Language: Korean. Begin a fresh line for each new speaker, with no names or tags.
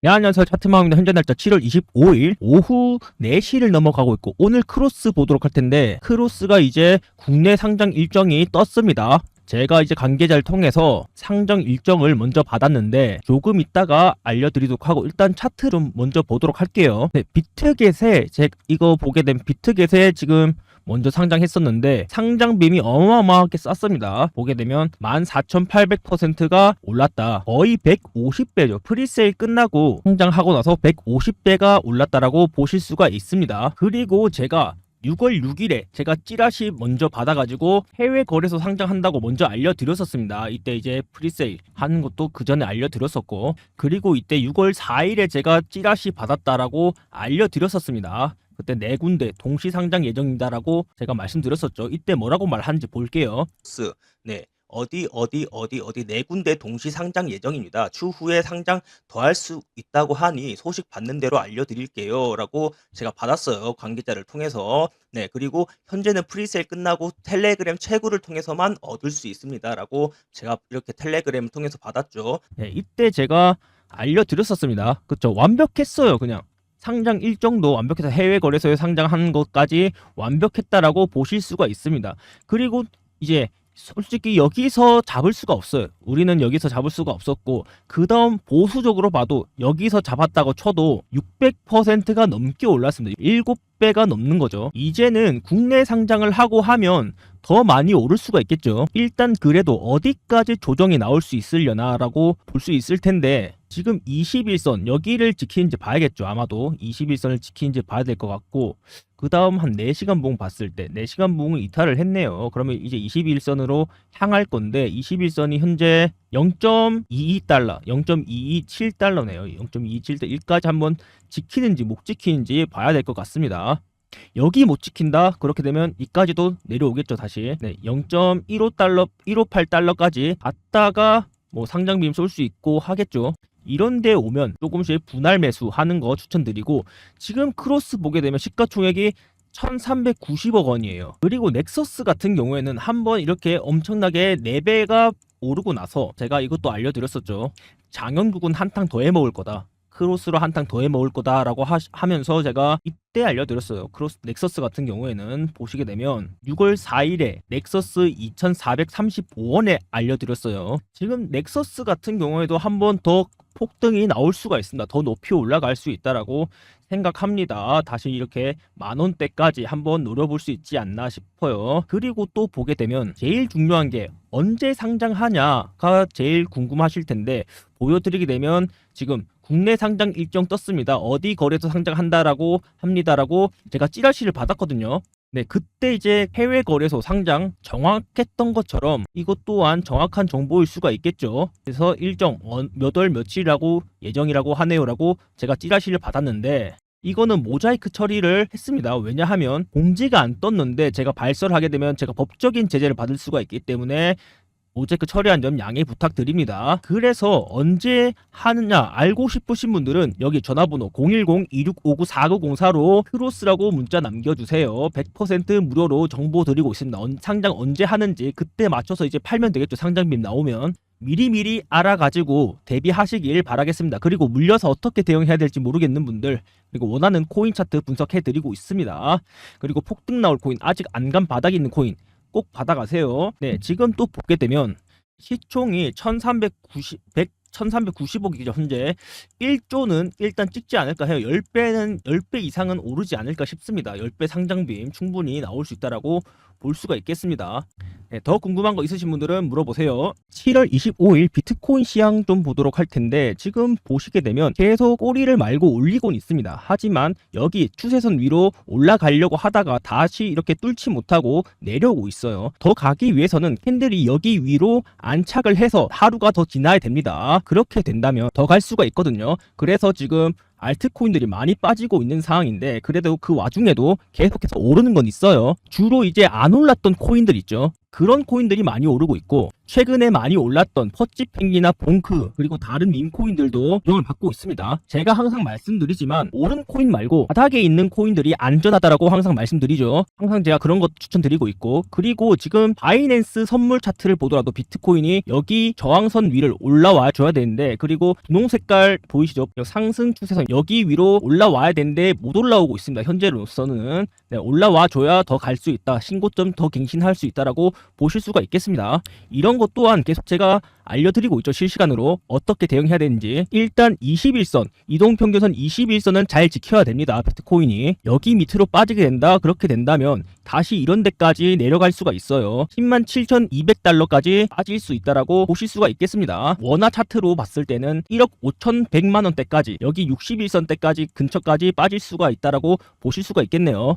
네, 안녕하세요. 차트마입니다. 현재 날짜 7월 25일 오후 4시를 넘어가고 있고 오늘 크로스 보도록 할 텐데 크로스가 이제 국내 상장 일정이 떴습니다. 제가 이제 관계자를 통해서 상장 일정을 먼저 받았는데 조금 있다가 알려드리도록 하고 일단 차트를 먼저 보도록 할게요. 네, 비트겟에 제 이거 보게 되면 비트겟에 지금 먼저 상장했었는데 상장빔이 어마어마하게 쌌습니다. 보게 되면 14,800%가 올랐다. 거의 150배죠. 프리세일 끝나고 상장하고 나서 150배가 올랐다라고 보실 수가 있습니다. 그리고 제가 6월 6일에 제가 찌라시 먼저 받아가지고 해외 거래소 상장한다고 먼저 알려드렸었습니다. 이때 이제 프리세일 하는 것도 그 전에 알려드렸었고 그리고 이때 6월 4일에 제가 찌라시 받았다라고 알려드렸었습니다. 그때 네 군데 동시 상장 예정이다라고 제가 말씀드렸었죠. 이때 뭐라고 말하는지 볼게요.
스, 네. 어디 어디 어디 어디 네 군데 동시 상장 예정입니다. 추후에 상장 더할 수 있다고 하니 소식 받는 대로 알려드릴게요라고 제가 받았어요. 관계자를 통해서. 네, 그리고 현재는 프리세일 끝나고 텔레그램 채굴을 통해서만 얻을 수 있습니다라고 제가 이렇게 텔레그램을 통해서 받았죠.
네, 이때 제가 알려드렸었습니다. 그쵸? 완벽했어요, 그냥. 상장 일정도 완벽해서 해외 거래소에 상장한 것까지 완벽했다라고 보실 수가 있습니다. 그리고 이제 솔직히 여기서 잡을 수가 없어요. 우리는 여기서 잡을 수가 없었고 그 다음 보수적으로 봐도 여기서 잡았다고 쳐도 600%가 넘게 올랐습니다. 7 배가 넘는 거죠. 이제는 국내 상장을 하고 하면 더 많이 오를 수가 있겠죠. 일단 그래도 어디까지 조정이 나올 수 있으려나라고 볼 수 있을 텐데 지금 21선 여기를 지키는지 봐야겠죠. 아마도 21선을 지키는지 봐야 될 것 같고 그 다음 한 4시간 봉 봤을 때 4시간 봉을 이탈을 했네요. 그러면 이제 21선으로 향할 건데 21선이 현재 0.22달러, 0.227달러네요. 0.227달러까지 한번 지키는지 못 지키는지 봐야 될 것 같습니다. 여기 못 지킨다 그렇게 되면 이까지도 내려오겠죠 다시 네, 0.15달러 158달러까지 갔다가 뭐 상장빔 쏠수 있고 하겠죠 이런데 오면 조금씩 분할 매수 하는 거 추천드리고 지금 크로스 보게 되면 시가총액이 1390억 원이에요 그리고 넥서스 같은 경우에는 한번 이렇게 엄청나게 4배가 오르고 나서 제가 이것도 알려드렸었죠 장현국은 한탕 더 해먹을 거다 크로스로 한탕 더 해먹을 거다라고 하, 하면서 제가 이때 알려드렸어요. 크로스 넥서스 같은 경우에는 보시게 되면 6월 4일에 넥서스 2,435원에 알려드렸어요. 지금 넥서스 같은 경우에도 한 번 더 폭등이 나올 수가 있습니다. 더 높이 올라갈 수 있다라고 생각합니다. 다시 이렇게 만 원대까지 한번 노려볼 수 있지 않나 싶어요. 그리고 또 보게 되면 제일 중요한 게 언제 상장하냐가 제일 궁금하실 텐데 보여드리게 되면 지금 국내 상장 일정 떴습니다. 어디 거래소 상장한다라고 합니다라고 제가 찌라시를 받았거든요. 네, 그때 이제 해외 거래소 상장 정확했던 것처럼 이것 또한 정확한 정보일 수가 있겠죠. 그래서 일정 어, 몇월 며칠이라고 예정이라고 하네요라고 제가 찌라시를 받았는데 이거는 모자이크 처리를 했습니다. 왜냐하면 공지가 안 떴는데 제가 발설을 하게 되면 제가 법적인 제재를 받을 수가 있기 때문에 모자이크 처리한 점 양해 부탁드립니다. 그래서 언제 하느냐 알고 싶으신 분들은 여기 전화번호 010-2659-4904로 크로스라고 문자 남겨주세요. 100% 무료로 정보 드리고 있습니다. 언- 상장 언제 하는지 그때 맞춰서 이제 팔면 되겠죠. 상장빔 나오면. 미리미리 알아가지고 대비하시길 바라겠습니다. 그리고 물려서 어떻게 대응해야 될지 모르겠는 분들 그리고 원하는 코인 차트 분석해드리고 있습니다. 그리고 폭등 나올 코인 아직 안 간 바닥에 있는 코인 꼭 받아가세요. 네, 지금 또 보게 되면 시총이 1390, 100, 1390억이죠, 현재. 1조는 일단 찍지 않을까 해요. 10배는, 10배 이상은 오르지 않을까 싶습니다. 10배 상장빔 충분히 나올 수 있다라고 볼 수가 있겠습니다. 네, 더 궁금한 거 있으신 분들은 물어보세요. 7월 25일 비트코인 시황 좀 보도록 할 텐데 지금 보시게 되면 계속 꼬리를 말고 올리곤 있습니다. 하지만 여기 추세선 위로 올라가려고 하다가 다시 이렇게 뚫지 못하고 내려오고 있어요. 더 가기 위해서는 캔들이 여기 위로 안착을 해서 하루가 더 지나야 됩니다. 그렇게 된다면 더 갈 수가 있거든요. 그래서 지금 알트코인들이 많이 빠지고 있는 상황인데 그래도 그 와중에도 계속해서 오르는 건 있어요. 주로 이제 안 올랐던 코인들 있죠. 그런 코인들이 많이 오르고 있고 최근에 많이 올랐던 퍼치펭귄이나 봉크 그리고 다른 밈코인들도 영향을 받고 있습니다. 제가 항상 말씀드리지만 오른 코인 말고 바닥에 있는 코인들이 안전하다라고 항상 말씀드리죠. 항상 제가 그런 것 추천드리고 있고 그리고 지금 바이낸스 선물 차트를 보더라도 비트코인이 여기 저항선 위를 올라와 줘야 되는데 그리고 분홍 색깔 보이시죠? 상승 추세선 여기 위로 올라와야 되는데 못 올라오고 있습니다. 현재로서는 네, 올라와 줘야 더 갈 수 있다. 신고점 더 갱신할 수 있다라고 보실 수가 있겠습니다. 이런 것 또한 계속 제가 알려드리고 있죠. 실시간으로 어떻게 대응해야 되는지. 일단 21선, 이동평균선 21선은 잘 지켜야 됩니다. 비트코인이. 여기 밑으로 빠지게 된다. 그렇게 된다면 다시 이런 데까지 내려갈 수가 있어요. 10만 7,200달러까지 빠질 수 있다라고 보실 수가 있겠습니다. 원화 차트로 봤을 때는 1억 5,100만 원대까지 여기 61선 대까지 근처까지 빠질 수가 있다라고 보실 수가 있겠네요.